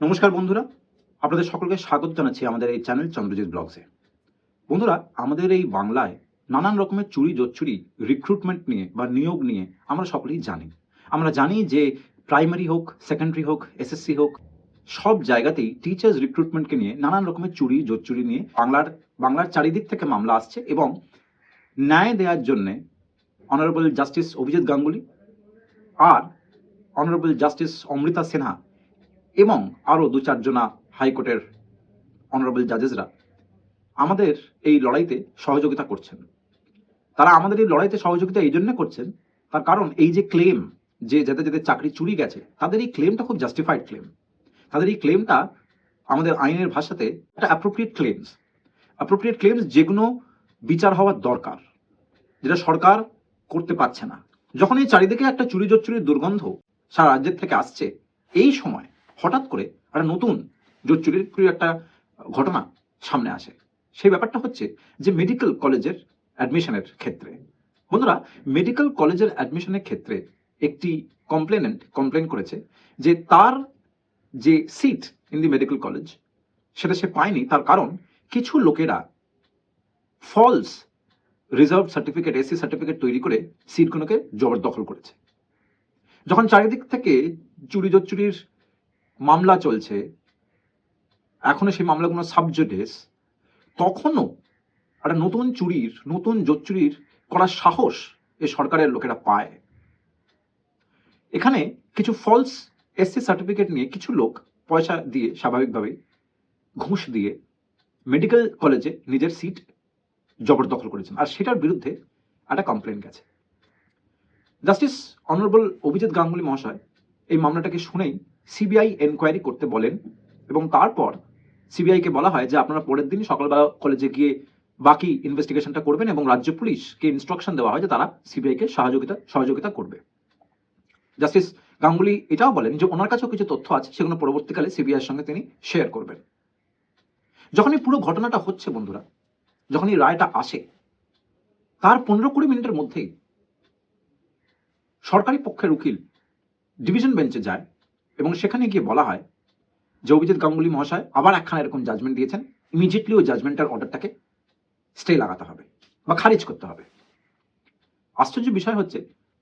নমস্কার বন্ধুরা, আপনাদের সকলকে স্বাগত জানাচ্ছি আমাদের এই চ্যানেল চন্দ্রজিৎ ব্লগসে। বন্ধুরা, আমাদের এই বাংলায় নানান রকমের চুরি জোচ্চুরি রিক্রুটমেন্ট নিয়ে বা নিয়োগ নিয়ে আমরা সকলেই জানি। আমরা জানি যে প্রাইমারি হোক সেকেন্ডারি হোক এসএসসি হোক, সব জায়গাতেই টিচার্স রিক্রুটমেন্টকে নিয়ে নানান রকমের চুরি জোচ্চুরি নিয়ে বাংলার বাংলার চারিদিক থেকে মামলা আসছে এবং ন্যায় দেওয়ার জন্যে অনারেবল জাস্টিস অভিজিৎ গাঙ্গুলি আর অনারেবল জাস্টিস অমৃতা সিনহা এবং আরও দু চারজনা হাইকোর্টের অনারেবল জাজেসরা আমাদের এই লড়াইতে সহযোগিতা করছেন। তারা আমাদের এই লড়াইতে সহযোগিতা এই জন্য করছেন, তার কারণ এই যে ক্লেম যে যাদের যাদের চাকরি চুরি গেছে, তাদের এই ক্লেমটা খুব জাস্টিফাইড ক্লেম তাদের এই ক্লেমটা আমাদের আইনের ভাষাতে একটা অ্যাপ্রোপ্রিয়েট ক্লেমস অ্যাপ্রোপ্রিয়েট ক্লেমস যেগুলো বিচার হওয়ার দরকার, যেটা সরকার করতে পারছে না। যখন এই চারিদিকে একটা চুরি জোচ্চুরির দুর্গন্ধ সারা রাজ্যের থেকে আসছে, এই সময় হঠাৎ করে একটা নতুন জোর জোচ্চুরির একটা ঘটনা সামনে আসে। সেই ব্যাপারটা হচ্ছে যে মেডিকেল কলেজের অ্যাডমিশনের ক্ষেত্রে। বন্ধুরা মেডিকেল কলেজের অ্যাডমিশনের ক্ষেত্রে একটি কমপ্লেনেন্ট কমপ্লেন করেছে যে তার যে seat in the medical college সেটা সে পায়নি তার কারণ কিছু লোকেরা false reserve certificate SC certificate তৈরি করে সিটগুলোকে জবরদখল করেছে। যখন চারিদিক থেকে চুরি জোচ্চুরির মামলা চলছে, এখনও সেই মামলাগুলো সাবজেক্টেস তখনও একটা নতুন চুরির, নতুন জোচ্চুরির করার সাহস এ সরকারের লোকেরা পায়। এখানে কিছু ফলস এসসি সার্টিফিকেট নিয়ে কিছু লোক পয়সা দিয়ে স্বাভাবিকভাবেই ঘুষ দিয়ে মেডিকেল কলেজে নিজের সিট জবরদখল করেছেন। আর সেটার বিরুদ্ধে একটা কমপ্লেন গেছে। জাস্টিস অনারেবল অভিজিৎ গাঙ্গুলি মহাশয় এই মামলাটাকে শুনেই সিবিআই এনকোয়ারি করতে বলেন এবং তারপর সিবিআইকে বলা হয় যে আপনারা পরের দিন সকালবেলা কলেজে গিয়ে বাকি ইনভেস্টিগেশনটা করবেন এবং রাজ্য পুলিশকে ইনস্ট্রাকশন দেওয়া হয় যে তারা সিবিআইকে সহযোগিতা সহযোগিতা করবে। জাস্টিস গাঙ্গুলি এটাও বলেন যে ওনার কাছেও কিছু তথ্য আছে, সেগুলো পরবর্তীকালে সিবিআইয়ের সঙ্গে তিনি শেয়ার করবেন। যখন এই পুরো ঘটনাটা হচ্ছে বন্ধুরা যখন এই রায়টা আসে, তার পনেরো কুড়ি মিনিটের মধ্যেই সরকারি পক্ষের উকিল ডিভিশন বেঞ্চে যায় এবং সেখানে গিয়ে বলা হয় যে অভিজিৎ গাঙ্গুলি মহাশয় আবার একখানা এরকম জাজমেন্ট দিয়েছেন ইমিডিয়েটলি ওই জাজমেন্টের অর্ডারটাকে স্টে লাগাতে হবে বা খারিজ করতে হবে। আশ্চর্য বিষয় হচ্ছে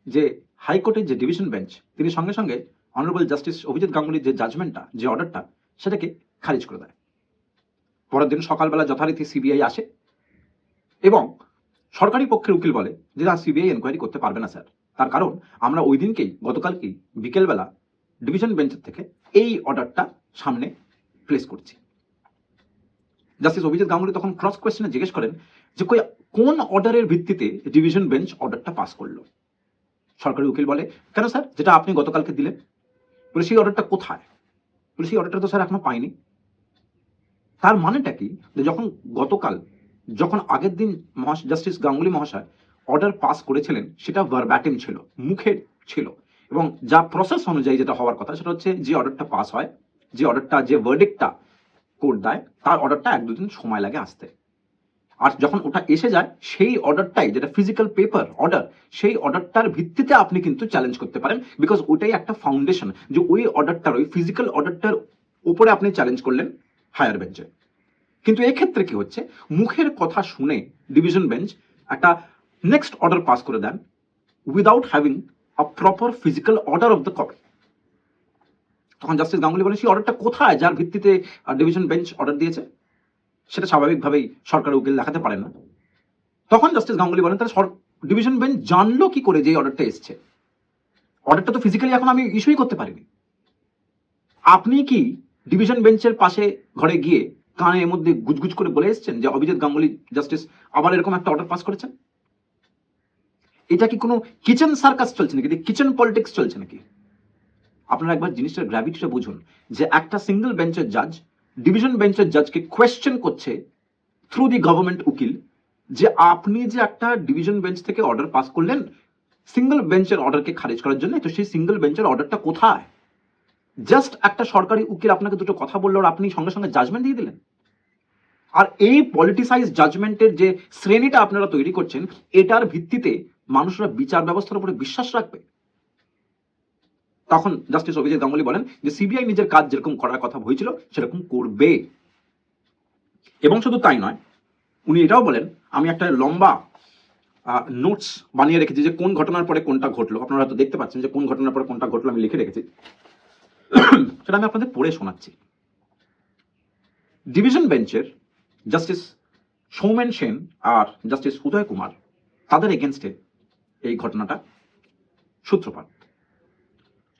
যে হাইকোর্টের যে ডিভিশন বেঞ্চ তিনি সঙ্গে সঙ্গে অনারেবল জাস্টিস অভিজিৎ গাঙ্গুলির যে জাজমেন্টটা যে অর্ডারটা সেটাকে খারিজ করে দেয়। পরের দিন সকালবেলা যথারীতি সিবিআই আসে এবং সরকারি পক্ষের উকিল বলে যে, না সিবিআই এনকোয়ারি করতে পারবে না, স্যার। তার কারণ, আমরা ওই দিনকেই, গতকালকেই বিকেলবেলা ডিভিশন বেঞ্চের থেকে এই অর্ডারটা সামনে প্লেস করছি। জাস্টিস অভিজিৎ গাঙ্গুলি তখন ক্রস কোয়েশ্চেনে জিজ্ঞেস করেন যে কোন অর্ডারের ভিত্তিতে ডিভিশন বেঞ্চ অর্ডারটা পাস করল? সরকারি উকিল বলে, কেন স্যার যেটা আপনি গতকালকে দিলেন। বলে সেই অর্ডারটা কোথায়? বলে সেই অর্ডারটা তো স্যার এখনও পাইনি। তার মানেটা কি? যে যখন গতকাল, যখন আগের দিন জাস্টিস গাঙ্গুলি মহাশয় অর্ডার পাস করেছিলেন, সেটা ভারব্যাটিম ছিল, মুখের ছিল। এবং যা প্রসেস অনুযায়ী যেটা হওয়ার কথা, সেটা হচ্ছে যে অর্ডারটা পাস হয়, যে অর্ডারটা যে ভার্ডিকটা কোর্ট দেয়, তার অর্ডারটা এক দুদিন সময় লাগে আসতে। আর যখন ওটা এসে যায়, সেই অর্ডারটাই যেটা ফিজিক্যাল পেপার অর্ডার সেই অর্ডারটার ভিত্তিতে আপনি কিন্তু চ্যালেঞ্জ করতে পারেন বিকজ ওটাই একটা ফাউন্ডেশন যে ওই অর্ডারটার ওই ফিজিক্যাল অর্ডারটার উপরে আপনি চ্যালেঞ্জ করলেন হায়ার বেঞ্চে কিন্তু এক্ষেত্রে কি হচ্ছে? মুখের কথা শুনে ডিভিশন বেঞ্চ একটা নেক্সট অর্ডার পাস করে দেন without having proper physical order of the copy তখন জাস্টিস গাঙ্গুলি বলেন, সেই অর্ডারটা কোথায়? যার ভিত্তিতে ডিভিশন বেঞ্চ অর্ডার দিয়েছে? সেটা স্বাভাবিকভাবেই সরকারি উকিল দেখাতে পারে না। তখন জাস্টিস গাঙ্গুলি বলেন, তাহলে ডিভিশন বেঞ্চ জানলো কি করে যে অর্ডারটা এসছে? অর্ডারটা তো ফিজিক্যালি এখন আমি ইস্যুই করতে পারিনি। আপনি কি ডিভিশন বেঞ্চের পাশে ঘরে গিয়ে কানে এর মধ্যে গুজগুজ করে বলে এসছেন যে অভিজিৎ গাঙ্গুলি জাস্টিস আবার এরকম একটা অর্ডার পাস করেছেন? এটা কি কোনো কিচেন সার্কাস চলছে নাকি? কিচেন পলিটিক্স চলছে নাকি? আপনারা একবার জিনিসটার গ্র্যাভিটিটা বুঝুন, যে একটা সিঙ্গেল বেঞ্চের জাজ ডিভিশন বেঞ্চের জাজকে কোয়েশ্চেন করছে থ্রু দি গভর্নমেন্ট উকিল, যে আপনি যে একটা ডিভিশন বেঞ্চ থেকে অর্ডার পাস করলেন সিঙ্গেল বেঞ্চের অর্ডারকে খারিজ করার জন্য, তো সেই সিঙ্গেল বেঞ্চের অর্ডারটা কোথায়? জাস্ট একটা সরকারি উকিল আপনাকে দুটো কথা বলল আর আপনি সঙ্গে সঙ্গে জাজমেন্ট দিয়ে দিলেন। আর এই পলিটিসাইজ জাজমেন্টের যে শ্রেণীটা আপনারা তৈরি করছেন, এটার ভিত্তিতে মানুষরা বিচার ব্যবস্থার উপরে বিশ্বাস রাখবে। তখন জাস্টিস অভিজিৎ গাঙ্গুলি বলেন যে সিবিআই নিজের কাজ যেরকম করার কথা হয়েছিল, সেরকম করবে। এবং শুধু তাই নয়, উনি এটাও বলেন, আমি একটা লম্বা নোটস বানিয়ে রেখেছি যে, কোন ঘটনার পরে কোনটা ঘটলো। আপনারা হয়তো দেখতে পাচ্ছেন যে, কোন ঘটনার পরে কোনটা ঘটলো আমি লিখে রেখেছি। সেটা আমি আপনাদের পড়ে শোনাচ্ছি। ডিভিশন বেঞ্চের জাস্টিস সৌমেন সেন আর জাস্টিস উদয় কুমার, তাদের এগেনস্টে এই ঘটনাটা সূত্রপাত।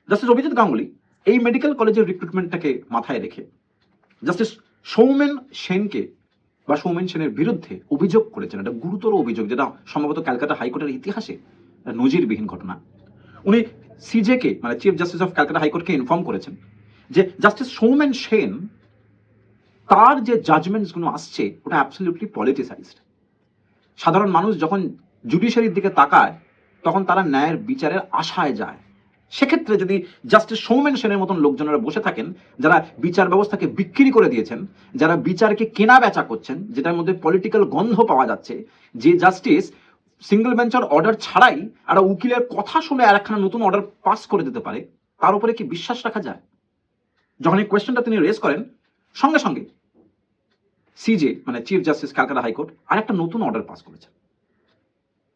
জাস্টিস অভিজিৎ গাঙ্গুলি এই মেডিকেল কলেজের রিক্রুটমেন্টটাকে মাথায় রেখে জাস্টিস সৌমেন সেনকে বা সৌমেন সেনের বিরুদ্ধে অভিযোগ করেছেন। এটা গুরুতর অভিযোগ যেটা সম্ভবত ক্যালকাটা হাইকোর্টের ইতিহাসে একটা নজিরবিহীন ঘটনা। উনি সিজেকে মানে চিফ জাস্টিস অফ ক্যালকাটা হাইকোর্টকে ইনফর্ম করেছেন যে জাস্টিস সৌমেন সেন তার যে জাজমেন্টসগুলো আসছে, ওটা অ্যাবসলিউটলি পলিটিসাইজড সাধারণ মানুষ যখন জুডিশিয়ারির দিকে তাকায় তখন তারা ন্যায়ের বিচারের আশায় যায়। সেক্ষেত্রে যদি জাস্টিস সৌমেন সেনের মতন লোকজনেরা বসে থাকেন, যারা বিচার ব্যবস্থাকে বিক্রি করে দিয়েছেন, যারা বিচারকে কেনা বেচা করছেন, যেটার মধ্যে পলিটিক্যাল গন্ধ পাওয়া যাচ্ছে, যে জাস্টিস সিঙ্গেল বেঞ্চের অর্ডার ছাড়াই আর উকিলের কথা শুনে আর একখানা নতুন অর্ডার পাস করে দিতে পারে, তার উপরে কি বিশ্বাস রাখা যায়? যখন এই কোয়েশ্চেনটা তিনি রেজ করেন, সঙ্গে সঙ্গে সিজে মানে chief justice Calcutta high court আর একটা নতুন অর্ডার পাস করেছেন।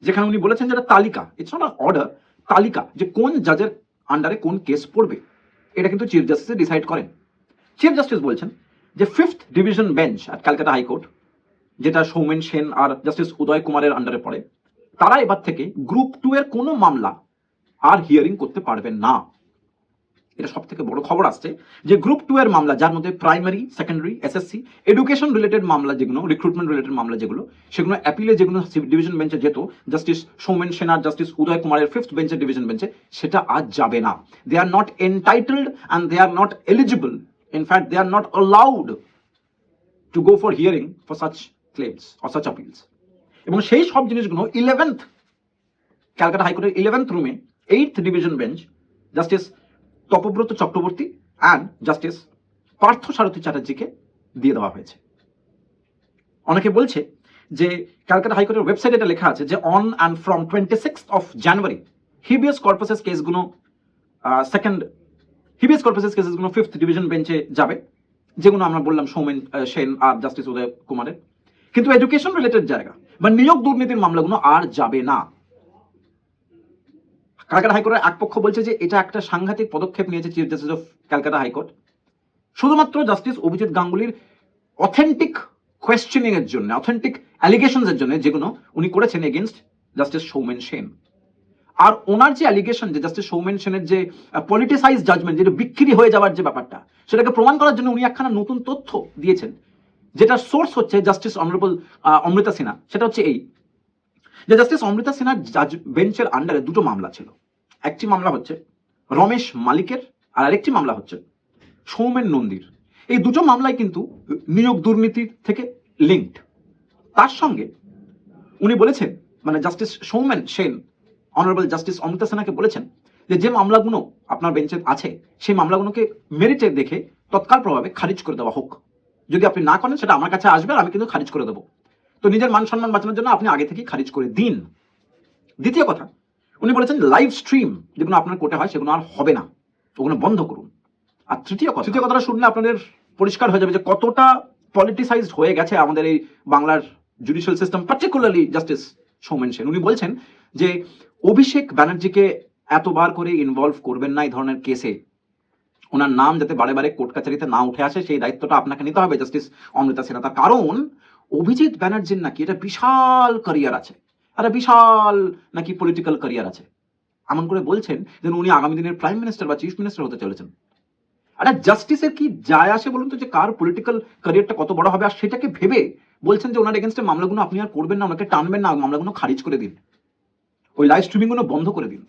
যেখানে উনি বলেছেন যেটা তালিকা। ইটস নট অর্ডার তালিকা যে কোন জাজের আন্ডারে কোন কেস পড়বে। এটা কিন্তু চিফ জাস্টিস ডিসাইড করেন। চিফ জাস্টিস বলছেন যে fifth division bench at Calcutta high court যেটা সৌমেন সেন আর জাস্টিস উদয় কুমারের আন্ডারে পড়ে, তারা এবার থেকে গ্রুপ টু এর কোনো মামলা আর হিয়ারিং করতে পারবেন না। এটা সব থেকে বড় খবর আসছে যে গ্রুপ টু এর মামলা, যার মধ্যে primary secondary SSC education related মামলা যেগুলো রিক্রুটমেন্ট রিলেটেড মামলা যেগুলো, সেগুলো অ্যাপিলে যেগুলো ডিভিশন বেঞ্চে যেত জাস্টিস সৌমেন সেনার জাস্টিস উদয় কুমারের ফিফথ বেঞ্চের ডিভিশন বেঞ্চে সেটা আজ যাবে না। They are not entitled and they are not eligible in fact they are not allowed to go for hearing for such claims or such appeals এবং সেই সব জিনিসগুলো ইলেভেন্থ ক্যালকাটা হাইকোর্টের ইলেভেন্থ রুমে eighth division bench justice Tapabrata Chakraborty and justice Partha Sarathi চ্যাটার্জিকে দিয়ে দেওয়া হয়েছে। অনেকে বলছে যে ক্যালকাটা হাইকোর্টের ওয়েবসাইটে এটা লেখা আছে যে on and from twenty six of January habeas corpuses কেসগুলো সেকেন্ড হিবিয়াস কর্পাসেস কেসেসগুলো ফিফথ ডিভিশন বেঞ্চে যাবে, যেগুলো আমরা বললাম সৌমেন সেন আর জাস্টিস উদয় কুমারের। কিন্তু এডুকেশন রিলেটেড জায়গা বা নিয়োগ দুর্নীতির মামলাগুলো আর যাবে না। ক্যালকাটা হাইকোর্টের এক পক্ষ বলছে যে এটা একটা সাংঘাতিক পদক্ষেপ নিয়েছে chief justice of Calcutta high court শুধুমাত্র জাস্টিস অভিজিৎ গাঙ্গুলির অথেন্টিক কোয়েশ্চেনিং এর জন্য অথেন্টিক অ্যালিগেশনস এর জন্য যেগুলো উনি করেছেন এগেনস্ট জাস্টিস সৌমেন সেন আর ওনার যে অ্যালিগেশন যে জাস্টিস সৌমেন সেনের যে পলিটিসাইজ জাজমেন্ট যেটা বিক্রি হয়ে যাওয়ার যে ব্যাপারটা সেটাকে প্রমাণ করার জন্য উনি একখানা নতুন তথ্য দিয়েছেন যেটা সোর্স হচ্ছে জাস্টিস অনারেবল অমৃতা সিনহা সেটা হচ্ছে এই যে জাস্টিস অমৃতা সিনহার জাজ বেঞ্চের আন্ডারে দুটো মামলা ছিল একটি মামলা হচ্ছে রমেশ মালিকের আর আরেকটি মামলা হচ্ছে সৌমেন নন্দীর। এই দুটো মামলায় কিন্তু নিয়োগ দুর্নীতি থেকে লিঙ্কড তার সঙ্গে উনি বলেছেন মানে justice Soumen Sen honourable justice Amrita সেনাকে বলেছেন যে যে মামলাগুলো আপনার বেঞ্চে আছে, সেই মামলাগুলোকে মেরিটে দেখে তৎকাল প্রভাবে খারিজ করে দেওয়া হোক। যদি আপনি না করেন, সেটা আমার কাছে আসবে আর আমি কিন্তু খারিজ করে দেবো। তো নিজের মান সম্মান বাঁচানোর জন্য আপনি আগে থেকেই খারিজ করে দিন। দ্বিতীয় কথা উনি বলেছেন লাইভ স্ট্রিম যেগুলো আপনার কোর্টে হয়, সেগুলো আর হবে না। ওগুলো বন্ধ করুন। আর তৃতীয় কথা, তৃতীয় কথাটা শুনলে আপনাদের পরিষ্কার হয়ে যাবে যে কতটা পলিটিসাইজড হয়ে গেছে আমাদের এই বাংলার judicial system particularly justice Soumen Sen. উনি বলছেন যে, অভিষেক ব্যানার্জিকে এতবার করে ইনভলভ করবেন না এই ধরনের কেসে ওনার নাম যাতে বারে বারে কোর্ট কাছারিতে না উঠে আসে, সেই দায়িত্বটা আপনাকে নিতে হবে জাস্টিস অমৃতা সিনহা তার কারণ, অভিজিৎ ব্যানার্জির নাকি এটা বিশাল ক্যারিয়ার আছে। একটা বিশাল নাকি পলিটিক্যাল ক্যারিয়ার আছে। এমন করে বলছেন যেন উনি আগামী দিনের প্রাইম মিনিস্টার বা চিফ মিনিস্টার হতে চলেছেন। একটা জাস্টিসের কি যায় আসে বলুন তো যে কার পলিটিক্যাল ক্যারিয়ারটা কত বড় হবে? আর সেটাকে ভেবে বলছেন যে ওনার এগেনস্টে মামলাগুলো আপনি আর করবেন না, ওনাকে টানবেন না মামলাগুলো খারিজ করে দিন। ওই লাইভ স্ট্রিমিংগুলো বন্ধ করে দিন।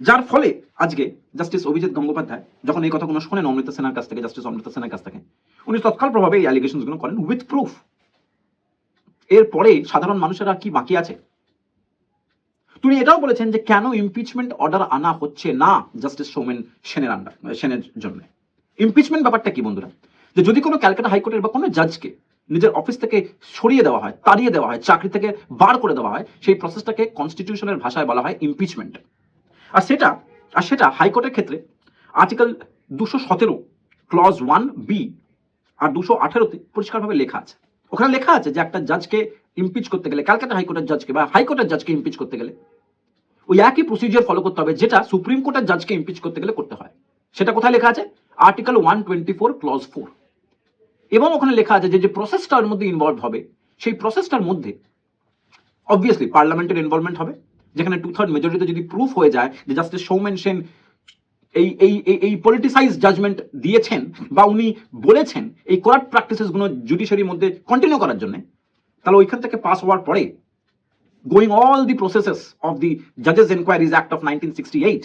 যার ফলে আজকে জাস্টিস অভিজিৎ গঙ্গোপাধ্যায় যখন এই কথাগুলো শোনেন অমৃতা সেনার কাছ থেকে জাস্টিস অমৃতা সেনার কাছ থেকে, উনি তৎকাল প্রভাবে এই অ্যালিগেশনগুলো করেন উইথ প্রুফ এরপরে সাধারণ মানুষের আর কি বাকি আছে? তিনি এটাও বলেছেন যে কেন ইমপিচমেন্ট অর্ডার আনা হচ্ছে না জাস্টিস সৌমেন সেনের আন্ডার সেনের জন্য? ইমপিচমেন্ট ব্যাপারটা কি বন্ধুরা? যে যদি কোনো ক্যালকাটা হাইকোর্টের বা কোনো জাজকে নিজের অফিস থেকে সরিয়ে দেওয়া হয়, তাড়িয়ে দেওয়া হয়, চাকরি থেকে বার করে দেওয়া হয়, সেই প্রসেসটাকে কনস্টিটিউশনের ভাষায় বলা হয় ইমপিচমেন্ট আর সেটা আর সেটা হাইকোর্টের ক্ষেত্রে আর্টিকেল দুশো সতেরো ক্লজ ওয়ান বি আর দুশো আঠেরোতে পরিষ্কারভাবে লেখা আছে। ওখানে লেখা আছে যে একটা জাজকে ইমপিচ করতে গেলে ক্যালকাটা হাইকোর্টের জাজকে বা হাইকোর্টের জাজকে ইমপিচ করতে গেলে, ওই একই প্রসিজিওর ফলো করতে হবে যেটা সুপ্রিম কোর্টের জাজকে ইমপিচ করতে গেলে করতে হয়। সেটা কোথায় লেখা আছে? Article one twenty four clause four এবং ওখানে লেখা আছে যে যে প্রসেসটার মধ্যে ইনভলভ হবে, সেই প্রসেসটার মধ্যে অবভিয়াসলি পার্লামেন্টের ইনভলভমেন্ট হবে, যেখানে টু থার্ড মেজরিটিতে যদি প্রুফ হয়ে যায় যে জাস্টিস সৌমেন সেন এই এই, এই- পলিটিসাইজ জাজমেন্ট দিয়েছেন বা উনি বলেছেন এই করাপ্ট প্র্যাকটিসেসগুলো জুডিশিয়ারির মধ্যে কন্টিনিউ করার জন্য, তাহলে ওইখান থেকে পাস হওয়ার পরে going all the processes of the জাজেস enquiries act of nineteen sixty eight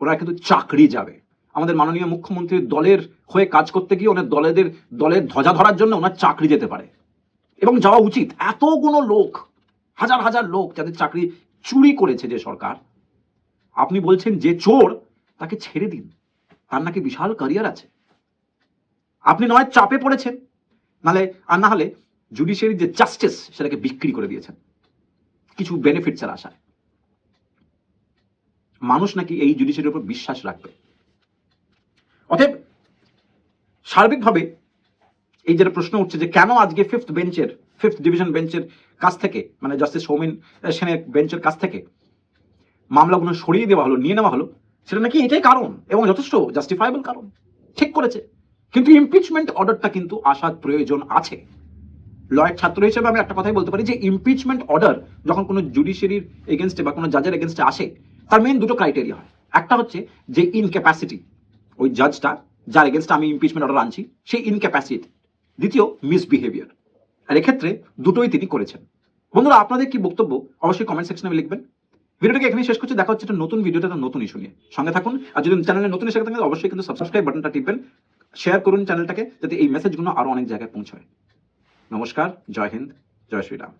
ওরা কিন্তু চাকরি যাবে। আমাদের মাননীয় মুখ্যমন্ত্রীর দলের হয়ে কাজ করতে গিয়ে ওনার দলেদের, দলের ধ্বজা ধরার জন্য ওনার চাকরি যেতে পারে। এবং যাওয়া উচিত। এতগুলো লোক, হাজার হাজার লোক যাদের চাকরি চুরি করেছে যে সরকার, আপনি বলছেন যে চোর তাকে ছেড়ে দিন। তার নাকি বিশাল ক্যারিয়ার আছে। আপনি নয়, চাপে পড়েছেন। নালে, আর না হলে জুডিশিয়ারি যে জাস্টিস সেটাকে বিক্রি করে দিয়েছেন। কিছু বেনিফিটসের আশায়। মানুষ নাকি এই জুডিশিয়ারির উপর বিশ্বাস রাখবে। অতএব, সার্বিকভাবে এই যেটা প্রশ্ন উঠছে যে কেন আজকে ফিফথ বেঞ্চের ফিফথ ডিভিশন বেঞ্চের কাছ থেকে মানে জাস্টিস সৌমেন সেনের বেঞ্চের কাছ থেকে মামলাগুলো সরিয়ে দেওয়া হলো, নিয়ে নেওয়া হলো সেটা নাকি এটাই কারণ এবং যথেষ্ট জাস্টিফাইবল কারণ। ঠিক করেছে। কিন্তু ইমপিচমেন্ট অর্ডারটা কিন্তু আসার প্রয়োজন আছে। লয়ের ছাত্র হিসেবে আমি একটা কথাই বলতে পারি যে ইমপিচমেন্ট অর্ডার যখন কোনো জুডিশিয়ারির এগেনস্টে বা কোনো জাজের এগেনস্টে আসে, তার মেন দুটো ক্রাইটেরিয়া হয়। একটা হচ্ছে যে ইনক্যাপাসিটি ওই জাজটা যার এগেনস্টে আমি ইমপিচমেন্ট অর্ডার আনছি, সেই ইনক্যাপাসিটি দ্বিতীয় মিসবিহেভিয়ার আর এক্ষেত্রে দুটোই তিনি করেছেন। বন্ধুরা, আপনাদের কি বক্তব্য? অবশ্যই কমেন্ট সেকশনে লিখবেন। ভিডিওটাকে এখানে শেষ করছি। দেখা হচ্ছে একটা নতুন ভিডিওটা একটা নতুন ইস্যু নিয়ে। সঙ্গে থাকুন। আর যদি চ্যানেলে নতুন এসে থাকেন, অবশ্যই কিন্তু সাবস্ক্রাইব বাটনটা টিপবেন। শেয়ার করুন চ্যানেলটাকে যাতে এই মেসেজগুলো আরও অনেক জায়গায় পৌঁছায়। নমস্কার, জয় হিন্দ, জয় শ্রীরাম।